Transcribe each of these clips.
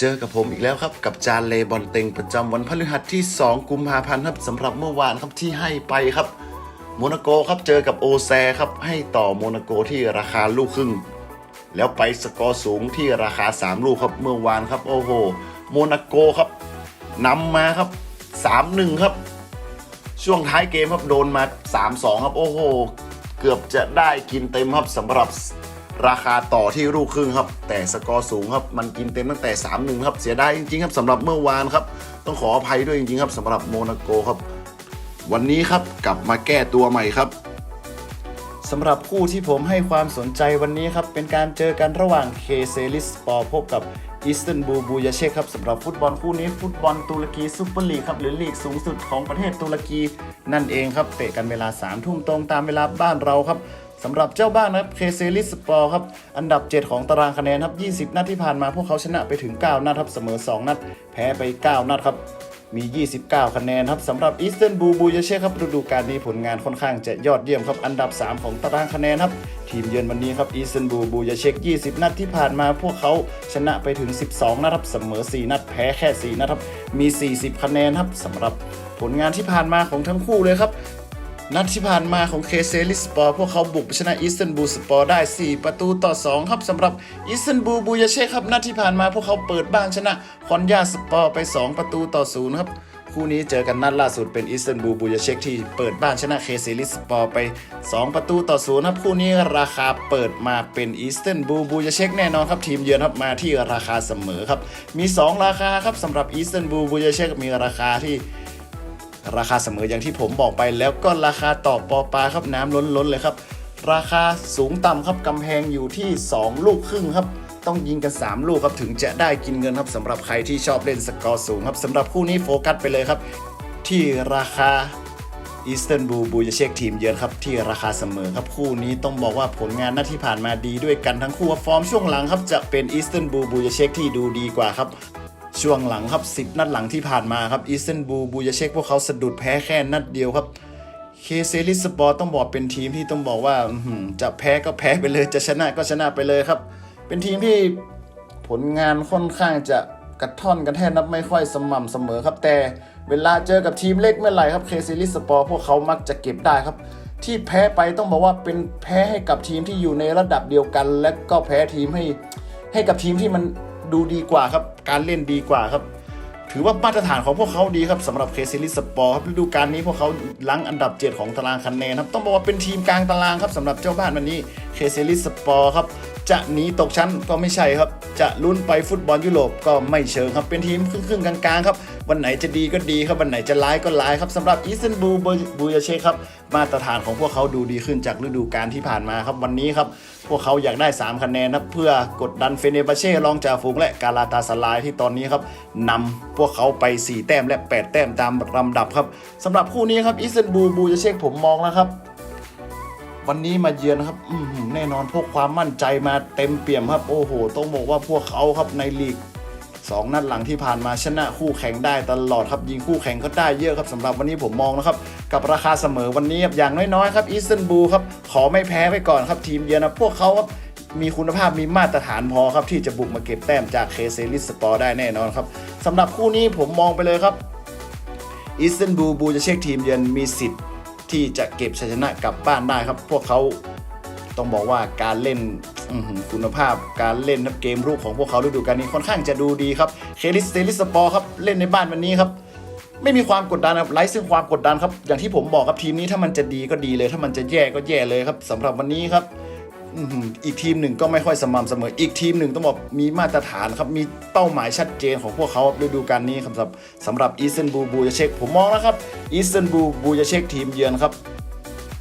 เจอกับผมอีกแล้วครับ กับจานเลบอลเต็งประจำวันพฤหัสที่ 2 กุมภาพันธ์ครับสำหรับเมื่อวานครับที่ให้ไปครับโมนาโกครับเจอกับโอแซครับให้ต่อโมนาโกที่ราคาลูกครึ่ง แล้วไปสกอร์สูงที่ราคา 3 ลูกครับเมื่อวานครับโอ้โหโมนาโกครับนำมาครับ 3-1 ครับ ช่วงท้ายเกมครับโดนมา 3-2 ครับโอ้โห เกือบจะได้กินเต็มครับสำหรับ ราคาต่อที่ลูกครึ่งครับ แต่สกอร์สูงครับ มันกินเต็มตั้งแต่ 3-1 ครับเสียดายจริงๆครับสำหรับเมื่อวานครับ ต้องขออภัยด้วยจริงๆครับสำหรับโมนาโกครับ วันนี้ครับกลับมาแก้ตัวใหม่ครับสำหรับคู่ที่ผมให้ความสนใจวันนี้ครับ เป็นการเจอกันระหว่างเคเซลิสปอร์พบกับอิสตันบูลบูยาเชคครับสำหรับฟุตบอลคู่นี้ฟุตบอลตุรกีซุปเปอร์ลีกครับหรือลีกสูงสุดของประเทศตุรกีนั่นเองครับเตะกันเวลา3ามทุ่มตรงตามเวลาบ้านเราครับ สำหรับเจ้าบ้านนะครับเคเซลิสปอร์ครับ อันดับ 7 ของตารางคะแนนครับ 20 นัดที่ผ่านมาพวกเขาชนะไปถึง 9 นัดครับเสมอ 2 นัด แพ้ไป 9 นัดครับมี 29 คะแนนครับสำหรับอิสตันบูลบูยเช่ครับฤดูกาลนี้ผลงานค่อนข้างจะยอดเยี่ยมครับ อันดับ 3 ของตารางคะแนนครับ ทีมเยือนวันนี้ครับอิสตันบูลบูยเช่20 นัดที่ผ่านมาพวกเขาชนะไปถึง 12 นัดครับเสมอ 4 นัด แพ้แค่ 4 นัดครับมี 40 คะแนนครับสำหรับผลงานที่ผ่านมาของทั้งคู่เลยครับ นัดที่ผ่านมาของเคเซลิสปอร์พวกเขาบุกไปชนะอิสตันบูลสปอร์ได้ 4 ประตูต่อ 2 ครับสำหรับอิสตันบูลบูยาเช่ครับนัดที่ผ่านมาพวกเขาเปิดบ้านชนะคอนยาสปอร์ไป 2 ประตูต่อ 0 ครับ คู่นี้เจอกันนัดล่าสุดเป็นอิสตันบูลบูยาเชคที่เปิดบ้านชนะเคเซลิสปอร์ไป 2 ประตูต่อ 0 ครับ คู่นี้ราคาเปิดมาเป็นอิสตันบูลบูยาเชคแน่นอนครับทีมเยือนครับมาที่ราคาเสมอครับมี 2 ราคาครับสำหรับอิสตันบูลบูยาเชคมีราคาที่ ราคาเสมออย่างที่ผมบอกไป แล้วก็ราคาต่อปอปลาครับน้ำล้นล้นๆเลยครับ ราคาสูงต่ำครับกำแพงอยู่ที่ 2 ลูกครึ่งครับ ต้องยิงกัน 3 ลูกครับถึงจะได้กินเงินครับสำหรับใครที่ชอบเล่นสกอร์สูงครับสำหรับคู่นี้โฟกัสไปเลยครับ ที่ราคาอีสเทิร์นบูบูจะเช็คทีมเยือนครับที่ราคาเสมอครับคู่นี้ต้องบอกว่าผลงานหน้าที่ผ่านมาดีด้วยกันทั้งคู่ฟอร์มช่วงหลังครับจะเป็นอีสเทิร์นบูบูจะเช็คที่ดูดีกว่าครับ ช่วงหลังครับ 10 นัดหลังที่ผ่านมาครับอีสตันบูลบูยาเช็คพวกเขาสะดุดแพ้แค่นัดเดียวครับเคเซลิสปอร์ต้องบอกเป็นทีมที่ต้องบอกว่าจะแพ้ก็แพ้ไปเลย จะชนะก็ชนะไปเลยครับ เป็นทีมที่ผลงานค่อนข้างจะกระท่อนกระแท่นนับไม่ค่อยสม่ำเสมอครับ แต่เวลาเจอกับทีมเล็กเมื่อไหร่ครับเคเซลิสปอร์พวกเขามักจะเก็บได้ครับ ที่แพ้ไปต้องบอกว่าเป็นแพ้ให้กับทีมที่อยู่ในระดับเดียวกัน และก็แพ้ทีมให้ให้กับทีมที่มัน ดูดีกว่าครับ การเล่นดีกว่าครับ ถือว่ามาตรฐานของพวกเขาดีครับสำหรับเคซิลิสปอร์ครับฤดูกาลนี้พวกเขาลังอันดับ 7 ของตารางคะแนนครับ ต้องบอกว่าเป็นทีมกลางตารางครับสำหรับเจ้าบ้านวันนี้เคซิลิสปอร์ครับจะหนีตกชั้นก็ไม่ใช่ครับ จะลุ้นไปฟุตบอลยุโรปก็ไม่เชิงครับ เป็นทีมครึ่งๆกลางๆครับ วันไหนจะดีก็ดีครับ วันไหนจะร้ายก็ร้ายครับสำหรับอิสตันบูลบูยาเชคครับ มาตรฐานของพวกเขาดูดีขึ้นจากฤดูกาลที่ผ่านมาครับ วันนี้ครับพวกเขาอยากได้ 3 คะแนนครับเพื่อกดดันเฟเนบาเช่รองจ่าฝูงและกาลาตาสลายที่ตอนนี้ครับนำพวกเขาไป 4 แต้มและ 8 แต้มตามลำดับครับสำหรับคู่นี้ครับอิสตันบูลบูยาเชคผมมองแล้วครับวันนี้มาเยือนครับแน่นอนพวกความมั่นใจมาเต็มเปี่ยมครับ โอ้โห ต้องบอกว่าพวกเขาครับในลีก 2 นัดหลังที่ผ่านมาชนะคู่แข่งได้ตลอดครับยิงคู่แข่งก็ได้เยอะครับสำหรับวันนี้ผมมองนะครับกับราคาเสมอวันนี้อย่างน้อยๆครับอีสตันบูลครับขอไม่แพ้ไปก่อนครับทีมเยือนนะพวกเขาครับมีคุณภาพมีมาตรฐานพอครับที่จะบุกมาเก็บแต้มจากเคเซลิสปอร์ได้แน่นอนครับสำหรับคู่นี้ผมมองไปเลยครับอิสตันบูลบูจะเช็คทีมเยือนมีสิทธิ์ที่จะเก็บชัยชนะกลับบ้านได้ครับ พวกเขาต้องบอกว่าการเล่น คุณภาพการเล่นครับเกมรุกของพวกเขาฤดูกาลนี้ค่อนข้างจะดูดีครับเคลิสเตลิสปอร์ครับเล่นในบ้านวันนี้ครับไม่มีความกดดันครับไร้ซึ่งความกดดันครับอย่างที่ผมบอกครับทีมนี้ถ้ามันจะดีก็ดีเลย ถ้ามันจะแย่ก็แย่เลยครับสำหรับวันนี้ครับอีกทีมหนึ่งก็ไม่ค่อยสม่ำเสมอ อีกทีมหนึ่งต้องบอกมีมาตรฐานครับ มีเป้าหมายชัดเจนของพวกเขาฤดูกาลนี้ครับสำหรับสำหรับอีสตันบูบูจะเช็คผมมองแล้วครับอีสตันบูบูจะเช็คทีมเยือนครับ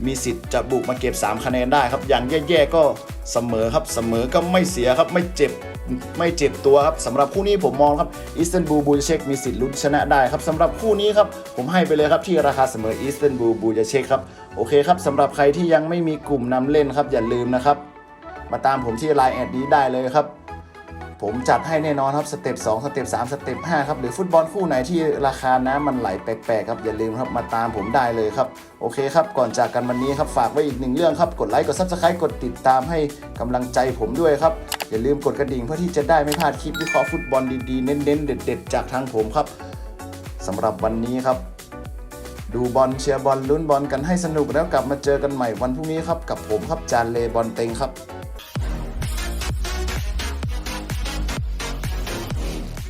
มีสิทธิ์จะบุกมาเก็บ 3 คะแนนได้ครับ อย่างแย่ๆก็เสมอครับเสมอก็ไม่เสียครับไม่เจ็บไม่เจ็บตัวครับสำหรับคู่นี้ผมมองครับอิสตันบูลบูเช็คมีสิทธิ์ลุ้นชนะได้ครับสำหรับคู่นี้ครับผมให้ไปเลยครับที่ราคาเสมออิสตันบูลบูเช็คครับโอเคครับสำหรับใครที่ยังไม่มีกลุ่มนำเล่นครับอย่าลืมนะครับ มาตามผมที่ไลน์แอดนี้ได้เลยครับ ผมจัดให้แน่นอนครับสเต็ป2สเต็ป3สเต็ป5ครับหรือฟุตบอลคู่ไหนที่ราคาน้ำมันไหลแปลกๆครับอย่าลืมครับมาตามผมได้เลยครับโอเคครับก่อนจากกันวันนี้ครับฝากไว้อีกหนึ่งเรื่องครับกดไลค์กดซับสไครต์กดติดตามให้กำลังใจผมด้วยครับอย่าลืมกดกระดิ่งเพื่อที่จะได้ไม่พลาดคลิปวิเคราะห์ฟุตบอลดีๆเน้นๆเด็ด ๆ จากทางผมครับสำหรับวันนี้ครับดูบอลเชียร์บอลลุ้นบอลกันให้สนุกแล้วกลับมาเจอกันใหม่วันพรุ่งนี้ครับกับผมครับจานเลบอลเต็งครับ